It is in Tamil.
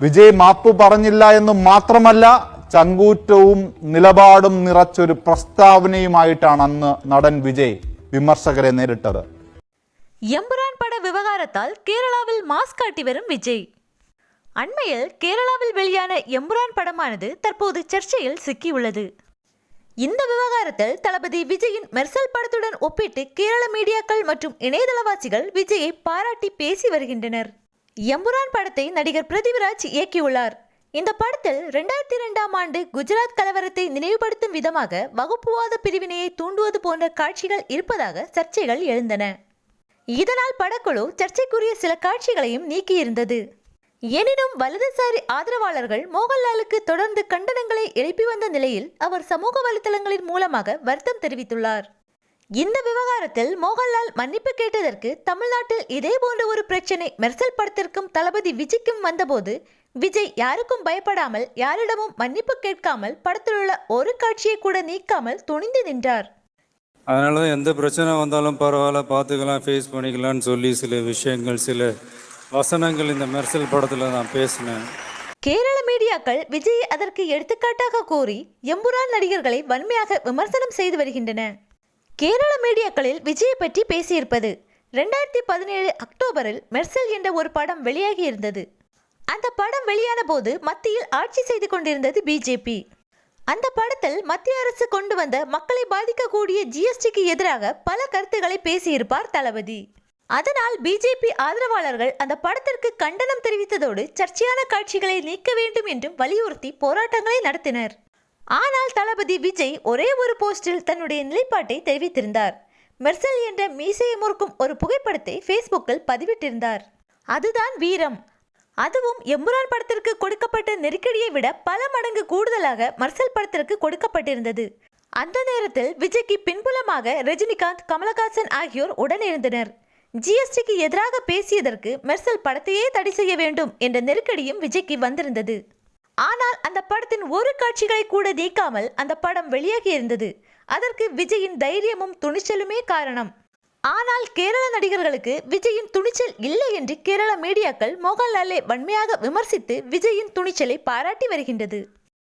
വിജയ് മാപ്പ് പറഞ്ഞില്ല എന്ന് മാത്രമല്ല ചങ്കൂറ്റവും നിലപാടും നിറച്ചൊരു പ്രസ്താവനയുമായിട്ടാണ് അന്ന് നടൻ വിജയ് വിമർശകരെ നേരിട്ടത് எம்புரான் பட விவகாரத்தால் கேரளாவில் மாஸ் காட்டி வரும் விஜய் அண்மையில் கேரளாவில் வெளியான எம்புரான் படமானது தற்போது சர்ச்சையில் சிக்கியுள்ளது இந்த விவகாரத்தில் தளபதி விஜயின் மெர்சல் படத்துடன் ஒப்பிட்டு கேரள மீடியாக்கள் மற்றும் இணையதளவாசிகள் விஜயை பாராட்டி பேசி வருகின்றனர் எம்புரான் படத்தை நடிகர் பிரதிவிராஜ் இயக்கியுள்ளார். இந்த படத்தில் ரெண்டாயிரத்தி ரெண்டாம் ஆண்டு குஜராத் கலவரத்தை நினைவுபடுத்தும் விதமாக வகுப்புவாத பிரிவினையை தூண்டுவது போன்ற காட்சிகள் இருப்பதாக சர்ச்சைகள் எழுந்தன. இதனால் படக்குழு சர்ச்சைக்குரிய சில காட்சிகளையும் நீக்கியிருந்தது. எனினும் வலதுசாரி ஆதரவாளர்கள் மோகன்லாலுக்கு தொடர்ந்து கண்டனங்களை எழுப்பி வந்த நிலையில் அவர் சமூக வலைதளங்களின் மூலமாக வருத்தம் தெரிவித்துள்ளார். இந்த விவகாரத்தில் மோகன்லால் மன்னிப்பு கேட்டதற்கு தமிழ்நாட்டில் இதே போன்ற ஒரு பிரச்சனை மெர்சல் படத்திற்கும் தளபதி விஜய்க்கும் வந்தபோது விஜய் யாருக்கும் பயப்படாமல் யாரிடமும் மன்னிப்பு கேட்காமல் படத்திலுள்ள ஒரு காட்சியை கூட நீக்காமல் துணிந்து நின்றார். அதனால தான் எந்த பிரச்சனை வந்தாலும் பரவாயில்ல பார்த்துக்கலாம் ஃபேஸ் பண்ணிக்கலாம்னு சொல்லி சில விஷயங்கள் சில வசனங்கள் இந்த மெர்சல் படத்தில் நான் பேசினேன். கேரள மீடியாக்கள் விஜயை அதற்கு எடுத்துக்காட்டாக கூறி எம்புரான் நடிகர்களை வன்மையாக விமர்சனம் செய்து வருகின்றன. கேரள மீடியாக்களில் விஜயை பற்றி பேசியிருப்பது. ரெண்டாயிரத்தி பதினேழு அக்டோபரில் மெர்சல் என்ற ஒரு படம் வெளியாகி இருந்தது. அந்த படம் வெளியான போது மத்தியில் ஆட்சி செய்து கொண்டிருந்தது பிஜேபி. அந்த படத்தில் மத்திய அரசு கொண்டு வந்த மக்களை பாதிக்கக்கூடிய ஜிஎஸ்டிக்கு எதிராக பல கருத்துக்களை பேசியிருப்பார் தளபதி. அதனால் பிஜேபி ஆதரவாளர்கள் அந்த படத்திற்கு கண்டனம் தெரிவித்ததோடு சர்ச்சையான காட்சிகளை நீக்க வேண்டும் என்றும் வலியுறுத்தி போராட்டங்களை நடத்தினர். ஆனால் தளபதி விஜய் ஒரே ஒரு போஸ்டில் தன்னுடைய நிலைப்பாட்டை தெரிவித்திருந்தார். மெர்சல் என்ற மீசையை முறுக்கும் ஒரு புகைப்படத்தை ஃபேஸ்புக்கில் பதிவிட்டிருந்தார். அதுதான் வீரம். அதுவும் எம்புரான் படத்திற்கு கொடுக்கப்பட்ட நெருக்கடியை விட பல மடங்கு கூடுதலாக மர்சல் படத்திற்கு கொடுக்கப்பட்டிருந்தது. அந்த நேரத்தில் விஜய்க்கு பின்புலமாக ரஜினிகாந்த் கமலஹாசன் ஆகியோர் உடனிருந்தனர். ஜிஎஸ்டிக்கு எதிராக பேசியதற்கு மெர்சல் படத்தையே தடை செய்ய வேண்டும் என்ற நெருக்கடியும் விஜய்க்கு வந்திருந்தது. ஆனால் அந்த படத்தின் ஒரு காட்சிகளை கூட நீக்காமல் அந்த படம் வெளியாகி இருந்தது. அதற்கு விஜயின் தைரியமும் துணிச்சலுமே காரணம். ஆனால் கேரள நடிகர்களுக்கு விஜயின் துணிச்சல் இல்லை என்று கேரள மீடியாக்கள் மோகன்லாலை வன்மையாக விமர்சித்து விஜயின் துணிச்சலை பாராட்டி வருகின்றது.